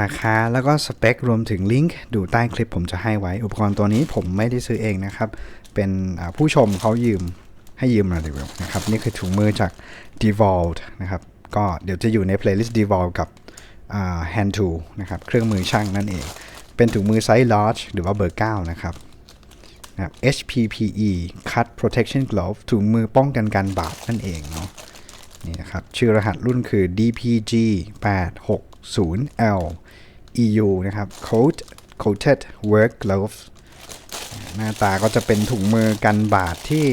ราคาแล้วก็สเปครวมถึงลิงก์ดูใต้คลิปผมจะให้ไว้ อุปกรณ์ตัวนี้ผมไม่ได้ซื้อเองนะครับ เป็นผู้ชมเขายืมให้ยืมมาดีกว่านะครับ นี่คือถุงมือจาก Devolved นะครับ ก็เดี๋ยวจะอยู่ใน playlist Devolved กับ hand tool นะครับ เครื่องมือช่างนั่นเอง เป็นถุงมือไซส์ large หรือว่าเบอร์ 9 นะครับนะครับ HPPE Cut Protection Glove ถุงมือป้องกันการบาดนั่นเองเนาะนี่นะครับ ชื่อรหัสรุ่นคือ DPG 60 L EU นะครับ Coat Coated Work Gloves หน้าตาก็จะเป็นถุงมือกันบาดที่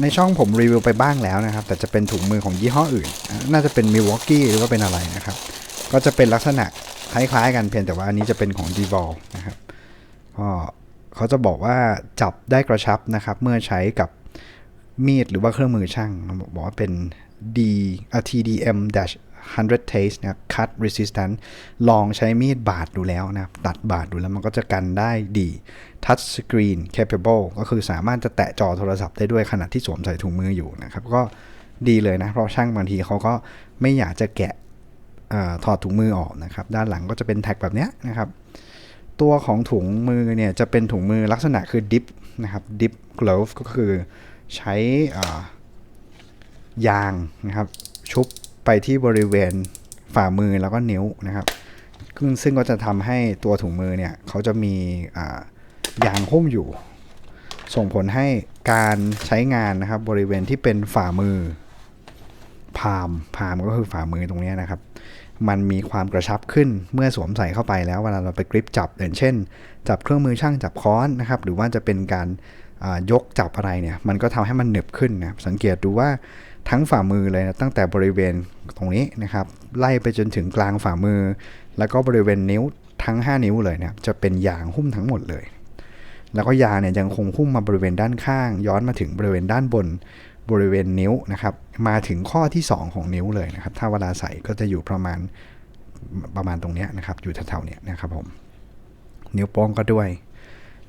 ในช่องผมรีวิวไปบ้างแล้วนะครับ แต่จะเป็นถุงมือของยี่ห้ออื่น น่าจะเป็น Milwaukee หรือว่าเป็นอะไรนะครับ ก็จะเป็นลักษณะคล้ายๆกันเพียงแต่ว่าอันนี้จะเป็นของ d v o l นะครับก็เขาจะบอกว่าจับได้กระชับนะครับ เมื่อใช้กับมีดหรือว่าเครื่องมือช่าง บอกว่าเป็น D TDM 100 taste นะครับ cut resistant ลองใช้มีดบาดดูแล้วนะครับ ตัดบาดดูแล้วมันก็จะกันได้ดี touch screen capable ก็คือสามารถจะแตะจอโทรศัพท์ได้ด้วยขณะที่สวมใส่ถุงมืออยู่นะครับ ก็ดีเลยนะ เพราะช่างบางทีเขาก็ไม่อยากจะแกะอถอดถุงมือออกนะครับ ด้านหลังก็จะเป็นแท็กแบบนี้นะครับ ตัวของถุงมือเนี่ยจะเป็นถุงมือลักษณะคือ dip นะครับ dip glove ก็คือใช้ยางนะครับชุบ ไปที่บริเวณฝ่ามือแล้วก็นิ้วนะครับซึ่งซึ่งก็จะทำให้ตัวถุงมือเนี่ยเขาจะมีายางหุ้มอยู่ ส่งผลให้การใช้งานนะครับบริเวณที่เป็นฝ่ามือพามพามก็คือฝ่ามือตรงนี้นะครับ มันมีความกระชับขึ้นเมื่อสวมใส่เข้าไปแล้วเวลาเราไปกริปจับอย่างเช่น จับเครื่องมือช่างจับค้อนนะครับหรือว่าจะเป็นการายกจับอะไรเนี่ยมันก็ทำให้มันหนึบขึ้นนะสังเกตดูว่า ทั้งฝ่ามือเลยนะตั้งแต่บริเวณตรงนี้นะครับ ไล่ไปจนถึงกลางฝ่ามือ แล้วก็บริเวณนิ้วทั้ง 5 นิ้วเลยเนี่ยจะเป็นยางหุ้มทั้งหมดเลย แล้วก็ยาเนี่ยยังคงหุ้มมาบริเวณด้านข้าง ย้อนมาถึงบริเวณด้านบนบริเวณนิ้วนะครับ มาถึงข้อที่ 2 ของนิ้วเลยนะครับ ถ้าเวลาใส่ก็จะอยู่ประมาณประมาณตรงนี้นะครับ อยู่แถวๆเนี้ยนะครับผม นิ้วโป้งก็ด้วย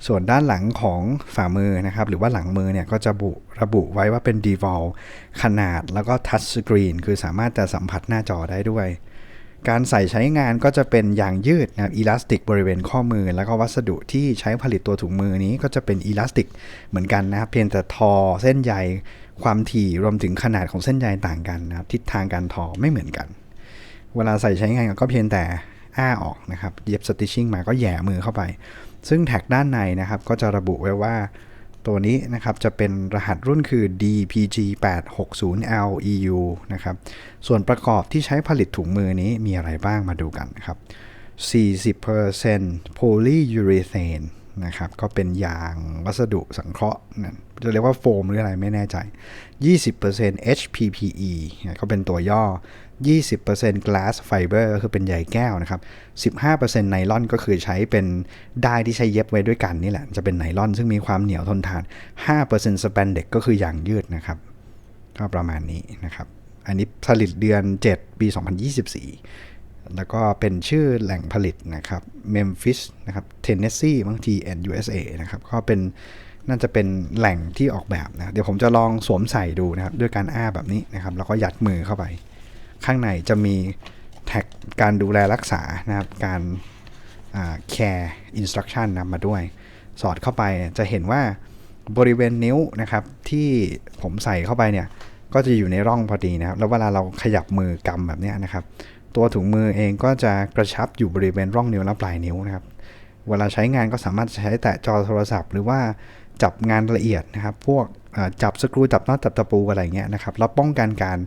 ส่วนด้านหลังของฝ่ามือนะครับ หรือว่าหลังมือเนี่ยก็จะบุระบุไว้ว่าเป็น deval ขนาดแล้วก็ touch screen คือสามารถจะสัมผัสหน้าจอได้ด้วย การใส่ใช้งานก็จะเป็นยางยืดนะครับอีลาสติกบริเวณข้อมือ แล้วก็วัสดุที่ใช้ผลิตตัวถุงมือนี้ก็จะเป็นอีลาสติกเหมือนกันนะครับ เพียงแต่ทอเส้นใยความถี่รวมถึงขนาดของเส้นใยต่างกันนะครับ ทิศทางการทอไม่เหมือนกัน เวลาใส่ใช้งานก็เพียงแต่อ้าออกนะครับ เย็บสติชิ่งมาก็แย่มือเข้าไป ซึ่งแท็กด้านในนะครับก็จะระบุไว้ว่าตัวนี้นะครับจะเป็นรหัสรุ่นคือ DPG 860L EU นะครับ ส่วนประกอบที่ใช้ผลิตถุงมือนี้มีอะไรบ้างมาดูกันนะครับ 40% polyurethane นะครับ ก็เป็นยางวัสดุสังเคราะห์นั่นจะเรียกว่าโฟมหรืออะไรไม่แน่ใจ 20% HPPE ก็เป็นตัวย่อ 20% glass fiber ก็คือเป็นใยแก้วนะครับ 15%ไนลอนก็คือใช้เป็นได้ที่ใช้เย็บไว้ด้วยกันนี่แหละ จะเป็นไนลอนซึ่งมีความเหนียวทนทาน 5% spandex ก็คือยางยืดนะครับ ก็ประมาณนี้นะครับ อันนี้ผลิตเดือน 7 ปี 2024 แล้วก็เป็นชื่อแหล่งผลิตนะครับ Memphis นะครับ Tennessee บางที and USA นะครับก็เป็นน่าจะเป็นแหล่งที่ออกแบบนะเดี๋ยวผมจะลองสวมใส่ดูนะครับด้วยการอ้าแบบนี้นะครับแล้วก็ยัดมือเข้าไป ข้างในจะมีแท็กการดูแลรักษานะครับการแคร์อินสตรั c ชั่นนำมาด้วย สอดเข้าไปจะเห็นว่าบริเวณนิ้วนะครับที่ผมใส่เข้าไปเนี่ยก็จะอยู่ในร่องพอดีนะครับ แล้วเวลาเราขยับมือกำแบบนี้นะครับ ตัวถุงมือเองก็จะกระชับอยู่บริเวณร่องนิ้วและปลายนิ้วนะครับ เวลาใช้งานก็สามารถใช้แตะจอโทรศัพท์ หรือว่าจับงานละเอียดนะครับ พวกจับสกรูจับน็อตจับตะปูอะไรเงี้ยนะครับแล้วป้องกันการ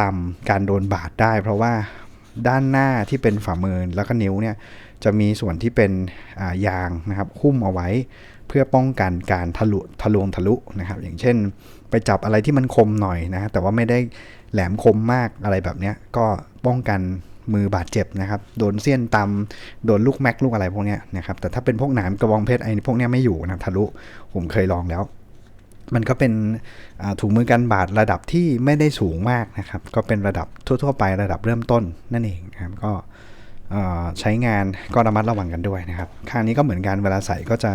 ตำการโดนบาดได้ เพราะว่าด้านหน้าที่เป็นฝ่ามือแล้วก็นิ้วเนี่ยจะมีส่วนที่เป็นยางนะครับหุ้มเอาไว้ เพื่อป้องกันการทะลุทะลวงทะลุนะครับ อย่างเช่น ไปจับอะไรที่มันคมหน่อยนะแต่ว่าไม่ได้แหลมคมมากอะไรแบบเนี้ยก็ ป้องกันมือบาดเจ็บนะครับ โดนเสี้ยนตำโดนลูกแม็กลูกอะไรพวกนี้นะครับ แต่ถ้าเป็นพวกหนามกระบองเพชรไอ้พวกนี้ไม่อยู่นะทะลุ ผมเคยลองแล้ว มันก็เป็นถุงมือกันบาดระดับที่ไม่ได้สูงมากนะครับ ก็เป็นระดับทั่ว ๆ ไประดับเริ่มต้นนั่นเองนะครับ ก็ใช้งานก็ระมัดระวังกันด้วยนะครับ ข้างนี้ก็เหมือนกันเวลาใส่ก็จะ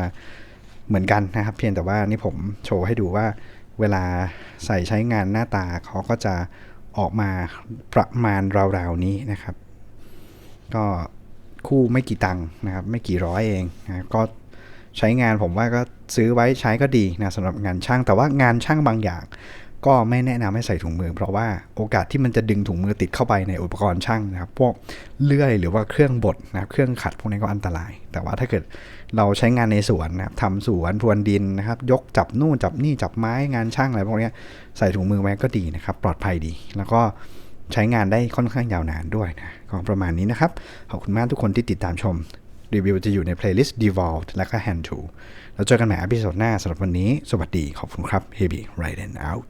เหมือนกันนะครับ เพียงแต่ว่านี่ผมโชว์ให้ดูว่าเวลาใส่ใช้งานหน้าตาเขาก็จะ ออกมาประมาณราวๆนี้นะครับ ก็คู่ไม่กี่ตังค์นะครับ ไม่กี่ร้อยเองนะก็ใช้งานผมว่าก็ซื้อไว้ใช้ก็ดีนะสำหรับงานช่างแต่ว่างานช่างบางอย่าง ก็ไม่แนะนำให้ใส่ถุงมือ เพราะว่าโอกาสที่มันจะดึงถุงมือติดเข้าไปในอุปกรณ์ช่างนะครับ พวกเลื่อยหรือว่าเครื่องบดนะครับ เครื่องขัดพวกนี้ก็อันตราย แต่ว่าถ้าเกิดเราใช้งานในสวนนะครับทำสวนพรวนดินนะครับ ยกจับนู่นจับนี่จับไม้งานช่างอะไรพวกนี้ใส่ถุงมือไว้ก็ดีนะครับ ปลอดภัยดี แล้วก็ใช้งานได้ค่อนข้างยาวนานด้วยนะก็ประมาณนี้นะครับ ขอบคุณมากทุกคนที่ติดตามชม รีวิวจะอยู่ใน playlist Devolved และก็ Hand To แล้วเจอกันใหม่อพิโซดหน้าสำหรับวันนี้ สวัสดีขอบคุณครับ Heavy Right and Out